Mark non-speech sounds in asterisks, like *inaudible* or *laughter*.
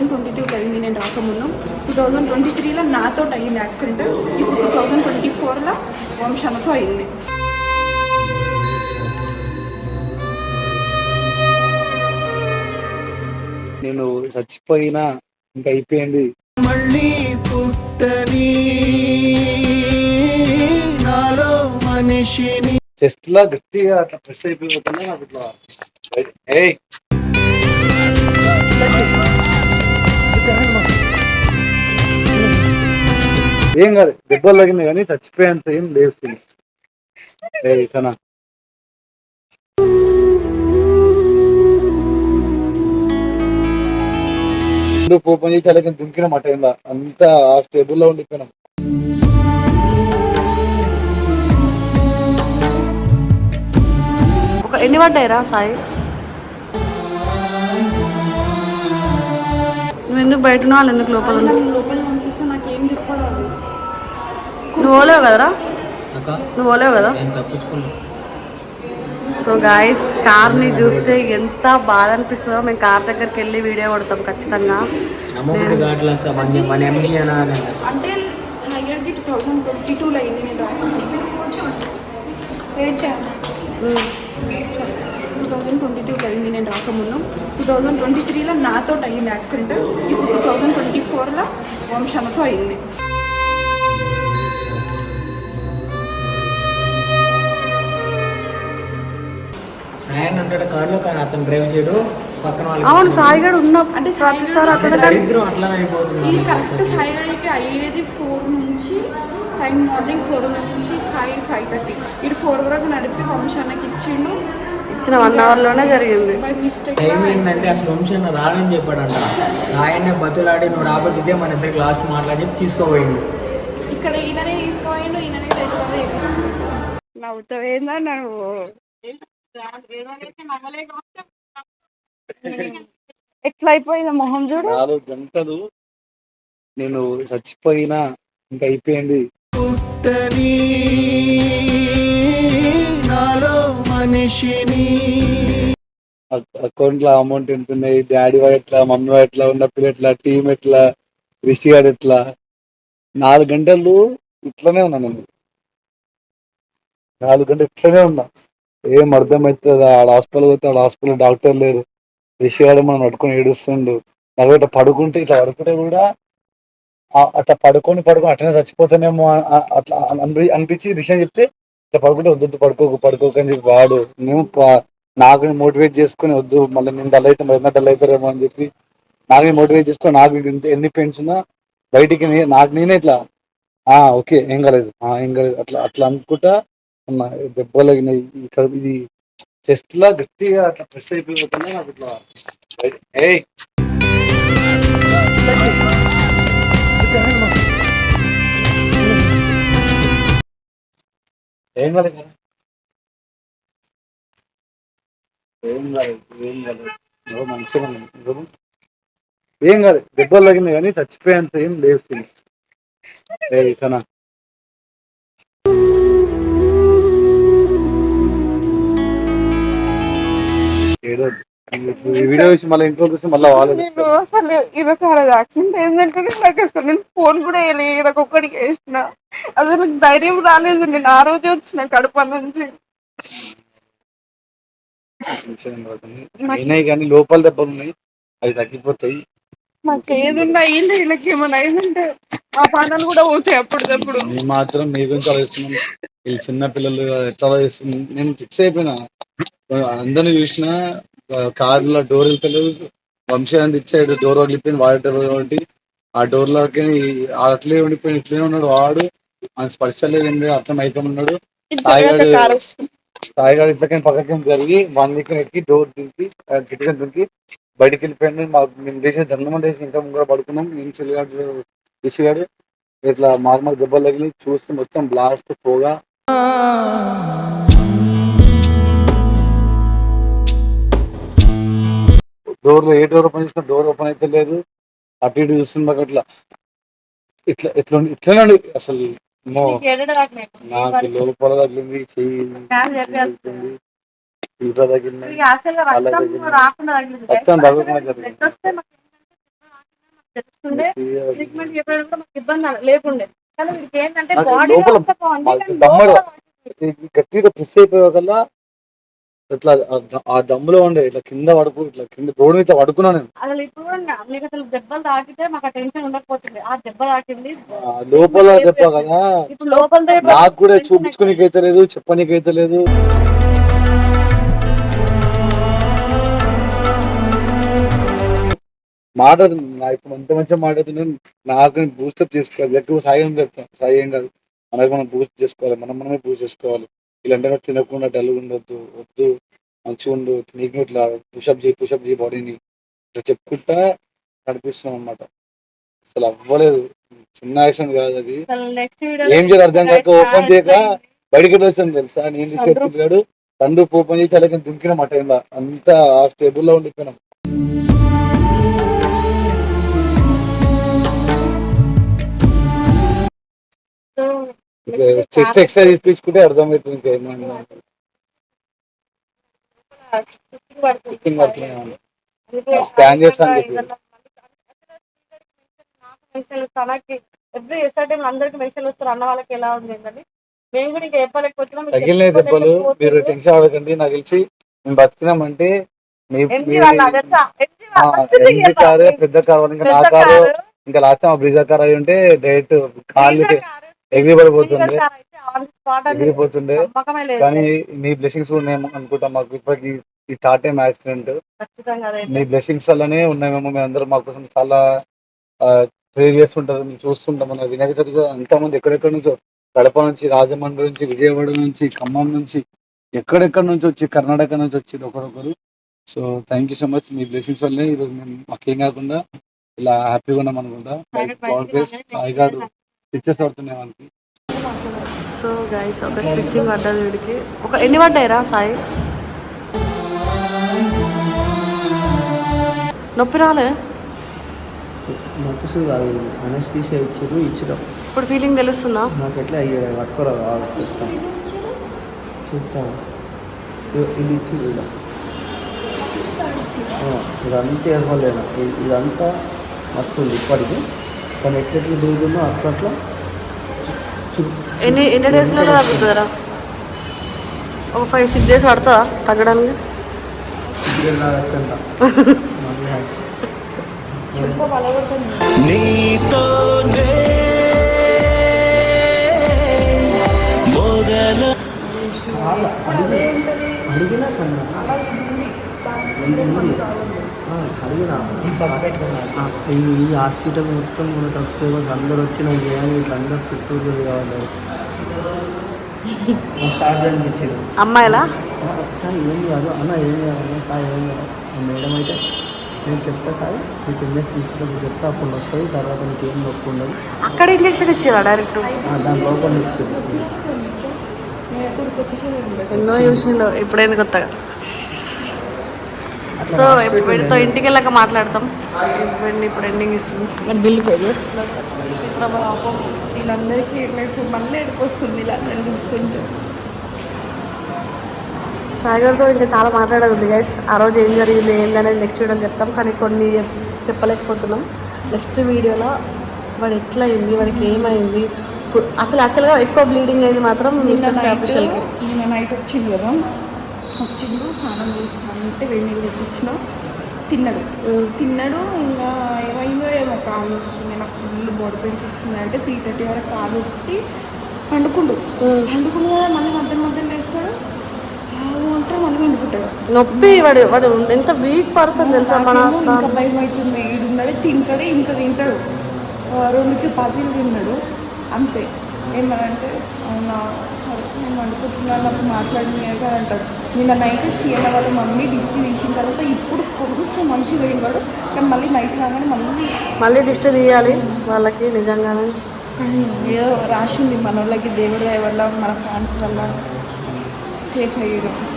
Thousand twenty టూలో అయింది నేను రాకముందు. టూ థౌజండ్ ట్వంటీ త్రీలో నాతో అయింది యాక్సిడెంట్. ఇప్పుడు టూ థౌజండ్ ట్వంటీ ఫోర్లో వంశనతో అయింది నేను చచ్చిపోయినా ఇంకా అయిపోయింది. మళ్ళీ పుట్టని నాలో మనిషిని. చెస్ట్ లా గట్టిగా అట్లా ప్రెస్ అయిపోతున్నా నాకు ఇట్లా ఏయ్. ఏం కాదు దెబ్బలు తగింది కానీ చచ్చిపోయేంత ఏం లేవు ఏయ్ సనా. ఓపెన్ చేసి అలాగే దుంకినాం మాట ఇలా అంతా ఆ స్టేబుల్లో ఉండిపోయినాం. ఎన్ని పడ్డాయిరా సాయి? నువ్వు ఎందుకు బయట వాళ్ళు ఎందుకు లోపల నువ్వు ఓలేవు కదరా? నువ్వు ఓలేవు కదా? సో గాయస్ కార్ని చూస్తే ఎంత బాధ అనిపిస్తుందో మేము కార్ దగ్గరికి వెళ్ళి వీడియో కొడతాం ఖచ్చితంగా. అంటే టూ థౌజండ్ ట్వంటీ టూలో అయింది నేను రాకముందు టూ థౌజండ్ ట్వంటీ టూలో అయింది నేను రాకముందు టూ థౌజండ్ ట్వంటీ త్రీలో నాతో అయింది యాక్సిడెంట్. ఇప్పుడు టూ థౌజండ్ ట్వంటీ ఫోర్లో వంశనతో అయింది. సాయన్ ఉంటాడు కార్లో కానీ అతను డ్రైవ్ చేయడు పక్కన అవును సాయిగడ్ ఉన్న అంటే ప్రతిసారి అక్కడ దరిద్రం అట్లానే అయిపోతుంది ఇది కరెక్ట్ సాయిగడికి అయ్యేది ఫోర్ నుంచి టైం మార్నింగ్ ఫోర్ నుంచి ఫైవ్ ఫైవ్ థర్టీ. ఇటు ఫోర్ వరకు నడిపి వంశానికి ఇచ్చిండు. ఇచ్చిన వన్ అవర్లోనే జరిగింది. బై మిస్టేక్ టైం ఏంటంటే అసలు వంశం రాదని చెప్పాడంట. సాయన్నే బతులాడి నువ్వు రాబోతే ఇదే మన ఇద్దరికి లాస్ట్ మాట్లాడి తీసుకోపోయింది ఇక్కడ ఈయననే తీసుకోపోయిండు ఈయననే నవ్వుతావేందా నువ్వు? ఎట్లా అయిపోయింది మొహం చూడు? నాలుగు గంటలు నేను చచ్చిపోయినా ఇంకా అయిపోయింది. పుట్టని మనిషిని. అకౌంట్లో అమౌంట్ ఎంత ఉన్నాయి డాడీ వాడు ఎట్లా మమ్మీ వాడు ఎట్లా ఉన్నప్పుడు ఎట్లా టీం ఎట్లా రిషి గారు ఎట్లా. నాలుగు గంటలు ఇట్లనే ఉన్నా నేను. నాలుగు గంటలు ఇట్లనే ఉన్నా. ఏం అర్థమవుతుంది ఆడ హాస్పిటల్ పోతే ఆడ హాస్పిటల్ డాక్టర్ లేరు రిషి గారు మనం పట్టుకొని ఏడుస్తుండు. నాకు ఇట్లా పడుకుంటే ఇట్లా పడుకుంటే కూడా అట్లా పడుకొని పడుకొని అట్లనే చచ్చిపోతానేమో అట్లా అనిపించి విషయం చెప్తే పడుకుంటే వద్దు పడుకోకు పడుకోకు అని చెప్పి వాడు నేను నాకు మోటివేట్ చేసుకుని వద్దు మళ్ళీ నేను డల్ అయితే మళ్ళీ డల్ అవుతారేమో అని చెప్పి నాకు మోటివేట్ చేసుకొని నాకు ఇంత ఎన్ని పెయిన్స్ ఉన్నా బయటికి నాకు నేనే ఇట్లా ఆ ఓకే ఏం కాలేదు ఆ ఏం కాలేదు అట్లా అట్లా అనుకుంటా ఉన్నా దెబ్బలకి ఇక్కడ ఇది చెస్ట్ లా గట్టిగా అట్లా ప్రెస్ అయిపోతున్నా నాకు ఇట్లా ఏ ఏం కాలేదు ఏం కాలేదు ఏం కాలేదు మంచిగా ఉన్నావు. ఏం కాదు దెబ్బలు తగింది కానీ చచ్చిపోయేంత ఏం లేదు. ఏ సనా. వీడియో చూసి మళ్ళీ ఇంట్లో చూసి మళ్ళీ వాళ్ళు నేను అసలు ఇదొక యాక్సిడెంట్ ఏంటంటే నాకు అసలు నేను ఫోన్ కూడా నాకు ఒక్కడికి వేసిన అసలు నాకు ధైర్యం రాలేదు. నేను ఆ రోజే వచ్చిన కడప నుంచి. అయినాయి కానీ లోపల దెబ్బలు ఉన్నాయి. అవి తగ్గిపోతాయి. నాకు ఏదున్నా అయ్యింది వీళ్ళకి ఏమైనా అయిందంటే ఆ పానాలు కూడా పోతాయి అప్పటికప్పుడు మేము మాత్రం మీ గురించి ఆలోచిస్తున్నాం. వీళ్ళు చిన్న పిల్లలు ఎట్లా ఆలోచిస్తున్నాం? నేను ఫిక్స్ అయిపోయినా. అందరిని చూసిన కార్లో డోర్ వెళ్తలేదు వంశాన్ని ఇచ్చాడు డోర్ వదిలిపోయింది వాడేటర్ కాబట్టి ఆ డోర్లోకి అట్లే ఉండిపోయి ఇట్లే ఉన్నాడు వాడు. ఆయన స్పర్శ లేదు అర్థం అయిపోయి ఉన్నాడు. వస్తుంది. సాయిగాడు ఇట్లకని పక్కకి జరిగి వన్ వీక్ ఎక్కి డోర్ దింపి కిటికీ దింపి బయటికి వెళ్ళిపోయింది మాకు మేము చేసిన దండం చేసి ఇంకా ముంగర పడుకున్నాం. నేను చెల్లిగాడు రిషిగాడు ఇట్లా మాకు మాకు దెబ్బలు తగిలి చూస్తే మొత్తం బ్లాస్ట్ పోగా. డోర్లో ఏ డోర్ ఓపెన్ చేసినా డోర్ ఓపెన్ అయితే లేదు. అటు ఇటు చూస్తుంది మాకు అట్లా ఇట్లా ఇట్లా ఇట్లనే ఉండి అసలు నాకు లోపల తగిలింది చెయ్యి తగిలింది, రక్తం తగ్గకుండా జరిగింది. ట్రీట్మెంట్ మాకు ఇబ్బంది లేకుండే. కానీ వీడికి ఏంటంటే బాడీ. గట్టిగా ప్రెస్ అయిపోయే కల్లా ఇట్లా ఆ దమ్ములో ఉండే ఇట్లా కింద పడుకు ఇట్లా కింద రోడ్డు మీద పడుకున్నా నేను. అసలు ఇప్పుడు మీకు అసలు దెబ్బలు తాకితే మాకు టెన్షన్ ఉండకపోతుంది. ఆ దెబ్బ తాకింది. లోపల దెబ్బ కదా. లోపల నాకు కూడా చూపించుకోనికి అయితే లేదు చెప్పనీకి అయితే లేదు మాట ఇప్పుడు అంత మంచిగా మాట్లాడుతున్నాను నాకు బూస్టప్ చేసుకోవాలి. ఎక్కువ సాయం చెప్తాను సాయం కాదు. మనకి మనం బూస్ట్ చేసుకోవాలి. మనం మనమే బూస్ట్ చేసుకోవాలి. ఇలాంటి తినకుండా డల్ ఉండొద్దు వద్దు మంచిగా ఉండు నీకు ఇట్లా పుషప్ చేయి పుషప్ చేయి బాడీని ఇట్లా చెప్పుకుంటా నడిపిస్తున్నాం అన్నమాట. అసలు అవ్వలేదు. చిన్న యాక్షన్ కాదు అది. ఏం చేయాలి అర్థం కాక ఓపెన్ చేయక బయటికి వచ్చాను తెలుసా? నేను తీసుకొచ్చాడు తండ్రి ఓపెన్ చేసి అలాగే దుంకిన మాట టైంలో అంతా ఆ స్టేబుల్లో ఉండిపోయినాం. చెస్ట్ ఎక్సర్సైజ్ ఇప్పించుకుంటే అర్థమవుతుంది ఇంకా ఏమైనా Fitting వర్క్లే ఉంది. స్కాన్ చేస్తాను చెప్పి. ఎవ్రీ ఎస్ఆర్ టైం అందరికి మెన్షన్ వస్తారు అన్న వాళ్ళకి ఎలా ఉంది మేము కూడా ఇంకా చెప్పలేకపోతున్నాం మీకు తగిలిన దెబ్బలు. మీరు టెన్షన్ అవ్వకండి నాకు తెలిసి మేము బతికినామంటే పెద్ద కారు ఇంకా నా కారు ఇంకా లాస్ట్ బ్రిజా కార్ అయి ఉంటే డైరెక్ట్ కాళ్ళకి బ్రీజా కారు, ఎగిరి పడిపోతుండే బ్రీజా కారు అయితే on the spot అని ఎగిరిపోతుండే కానీ మీ బ్లెస్సింగ్స్ ఉన్నాయేమో అనుకుంటా. మాకు ఇప్పటికి ఈ థర్డ్ టైం యాక్సిడెంట్. మీ బ్లెస్సింగ్స్ వల్లనే ఉన్నామేమో మేము అందరం. మా కోసం చాలా ప్రేర్ చేస్తుంటారు. మేము చూస్తుంటాం. మన వినాయక చవితి కూడా ఎంతమంది ఎక్కడెక్కడ నుంచో కడప నుంచి రాజమండ్రి నుంచి విజయవాడ నుంచి ఖమ్మం నుంచి ఎక్కడెక్కడ నుంచి వచ్చి కర్ణాటక నుంచి వచ్చి ఒకరొకరు so thank you so much me blessings వల్లనే ఈరోజు మేము మాకేం కాకుండా ఇలా హ్యాపీగా ఉన్నాం అనుకుంటా. సాయిగాడు పిక్చర్స్ పడుతున్నాయి మనకి. సో గైస్ ఒక స్టిచ్చింగ్ పడ్డది వీడికి. ఒక ఎన్ని పడ్డాయిరా సాయి? నొప్పి రాలే? మత్తుసు కాదు అనస్థీసియా ఇచ్చారు ఇచ్చడం ఇప్పుడు ఫీలింగ్ తెలుస్తుందా? నాకు ఎట్లా అయ్యాడు పట్టుకోరా కావాలి చెప్తాను ఇ- ఇది ఇచ్చి ఇలా ఆ, ఇదంతా ఇవ్వలేను ఇ- ఇదంతా మస్తుంది ఇప్పటికి. కానీ ఎట్లెట్లు దిగుతుందో అట్లా అట్లా చు- ఎన్ని ఎన్ని డేస్లో తగ్గుతుందిరా ఒక ఫైవ్ సిక్స్ డేస్ పడుతుందా తగ్గడానికి? *laughs* అడిగినా కన్నా. ఆ, అడిగినా ఆ, ఈ ఈ హాస్పిటల్ మొత్తం మన సబ్స్క్రైబర్స్ అందరూ వచ్చి నాకు చేయాలి ఇట్లా అందరూ చుట్టూ కావాలి సార్ అనిపించింది అమ్మాయిలా? సార్ ఏం కాదు. అన్న ఏం కాదు. సార్ ఏం కాదు. మేడం అయితే నేను చెప్తా సార్ మీకు ఇంజక్షన్ ఇచ్చినప్పుడు చెప్తా అప్పుడు వస్తుంది. తర్వాత నీకు ఏం నొప్పి ఉండదు. అక్కడ ఇంజక్షన్ ఇచ్చారా డైరెక్ట్? ఆ, దాని లోపల ఇచ్చింది ఎన్నో చూసిండు ఇప్పుడైంది కొత్తగా? సో వీడితో ఇంటికి వెళ్ళాక మాట్లాడతాం. వీడిని ఇప్పుడు ఎండింగ్ ఇస్తుంది. బిల్ పే చేస్తున్నాడు పాపం వీళ్ళందరికీ నాకు మళ్ళీ ఎడుపు వస్తుంది ఇలా అందరిని చూస్తుంటే సాగర్తో ఇంకా చాలా మాట్లాడేది ఉంది గైస్ ఆ రోజు ఏం జరిగింది ఏందనేది నెక్స్ట్ వీడియోలో చెప్తాం. కానీ కొన్ని చెప్- చెప్పలేకపోతున్నాం. నెక్స్ట్ వీడియోలో వాడు ఎట్లా అయింది వాడికి ఏమైంది? ఫుడ్ అసలు యాక్చువల్గా ఎక్కువ బ్లీడింగ్ అయింది మాత్రం మిస్టర్ నిన్న నైట్ వచ్చింది కదా. వచ్చిండు స్నానం చేస్తాను అంటే వేడి నీళ్ళు తెప్పించిన తిన్నాడు. తిన్నాడు ఇంకా ఏమైందో ఏమో కాలు వస్తుంది నాకు ఫుల్ బాడీ పెయిన్స్ వస్తుంది అంటే త్రీ థర్టీ వరకు కాలు ఒత్తి పండుకుండు. పండుకున్న కదా మళ్ళీ మధ్య మధ్యలో లేస్తాడు. అంటే మళ్ళీ పండుకుంటాడు. నొప్పి వాడు వాడు ఎంత వీక్ పర్సన్ తెలుసా మన ఇంకా భయం అవుతుంది. ఈడున్నాడు తింటాడు ఇంత తింటాడు. రెండు చపాతీలు తిన్నాడు. అంతే. ఏమనంటే అవునా? సరే నేను వండుకుంటున్నాను నాకు మాట్లాడింది అని అంటాడు నిన్న నైట్ షీన వాళ్ళ మమ్మీ దిష్టి తీసిన తర్వాత ఇప్పుడు కొంచెం మంచిగా పోయినాడు కానీ మళ్ళీ నైట్ కాగానే మళ్ళీ మళ్ళీ డిస్ట్ తీయాలి వాళ్ళకి నిజంగానే. ఏదో రాసి ఉంది మన వాళ్ళకి దేవుడి వల్ల మన ఫ్యాన్స్ వల్ల. సేఫ్ అయ్యారు.